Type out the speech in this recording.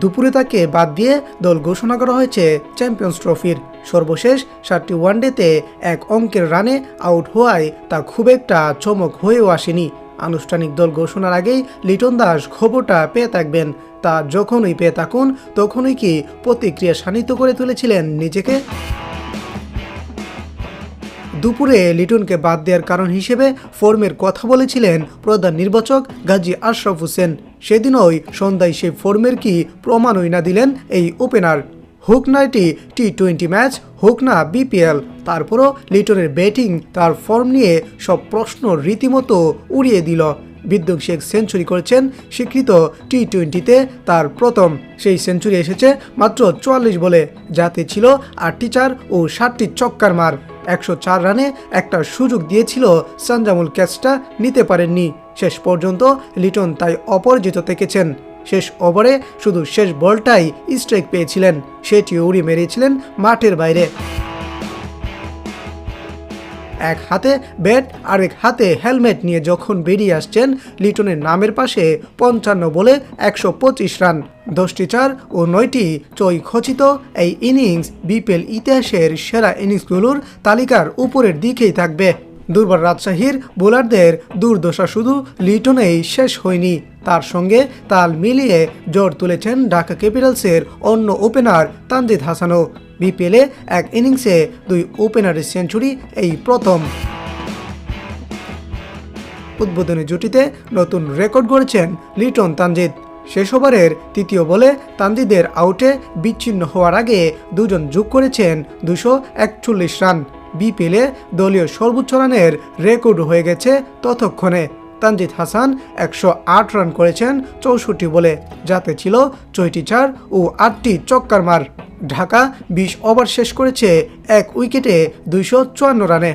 দুপুরে তাকে বাদ দিয়ে দল ঘোষণা করা হয়েছে চ্যাম্পিয়ন্স ট্রফির। সর্বশেষ সাতটি ওয়ানডেতে এক অঙ্কের রানে আউট হওয়ায় তা খুব একটা চমক হয়েও আসেনি। আনুষ্ঠানিক দল ঘোষণার আগেই লিটন দাস খবরটা পেয়ে থাকবেন। তা যখনই পেয়ে থাকুন, তখনই কি প্রতিক্রিয়া শানিত করে তুলেছিলেন নিজেকে? দুপুরে লিটনকে বাদ দেওয়ার কারণ হিসেবে ফর্মের কথা বলেছিলেন প্রধান নির্বাচক গাজী আশরাফ হোসেন। সেদিনই সন্ধ্যায় সেই ফর্মের কি প্রমাণই না দিলেন এই ওপেনার। হোক না এটি টি টোয়েন্টি ম্যাচ, হোক না বিপিএল তারপরও লিটনের ব্যাটিং তার ফর্ম নিয়ে সব প্রশ্ন রীতিমতো উড়িয়ে দিল। বিধ্বংসী শেখ সেঞ্চুরি করেছেন, স্বীকৃত টি টোয়েন্টিতে তার প্রথম। সেই সেঞ্চুরি এসেছে মাত্র চুয়াল্লিশ বলে, যাতে ছিল আটটি চার ও ষাটটি চক্কার মার। একশো চার রানে একটা সুযোগ দিয়েছিল সানজামুল ক্যাচটা নিতে পারেননি। শেষ পর্যন্ত লিটন তাই অপরাজিত থেকেছেন। শেষ ওভারে শুধু শেষ বলটাই স্ট্রাইক পেয়েছিলেন। সেটি উড়ি মেরেছিলেন মাঠের বাইরে। এক হাতে ব্যাট, আরেক হাতে হেলমেট নিয়ে যখন বেরিয়ে আসছেন, লিটনের নামের পাশে পঞ্চান্ন বলে একশো পঁচিশ রান। দশটি চার ও নয়টি চই খচিত এই ইনিংস বিপিএল ইতিহাসের সেরা ইনিংসগুলোর তালিকার উপরের দিকেই থাকবে। দুর্বার রাজশাহীর বোলারদের দুর্দশা শুধু লিটনেই শেষ হয়নি। তার সঙ্গে তাল মিলিয়ে জোর তুলেছেন ঢাকা ক্যাপিটালসের অন্য ওপেনার তানজিদ হাসানও। বিপিএলে এক ইনিংসে দুই ওপেনারের সেঞ্চুরি, এই প্রথম। উদ্বোধনী জুটিতে নতুন রেকর্ড গড়েছেন লিটন তানজিদ। শেষ ওভারের তৃতীয় বলে তানজিদের আউটে বিচ্ছিন্ন হওয়ার আগে দুজন যোগ করেছেন দুশো একচল্লিশ রান। বিপিএলে দলীয় সর্বোচ্চ রানের রেকর্ড হয়ে গেছে ততক্ষণে। তানজিদ হাসান একশো আট রান করেছেন চৌষট্টি বলে যাতে ছিল ছয়টি চার ও আটটি চক্কার মার। ঢাকা বিশ ওভার শেষ করেছে এক উইকেটে দুইশো চুয়ান্ন রানে।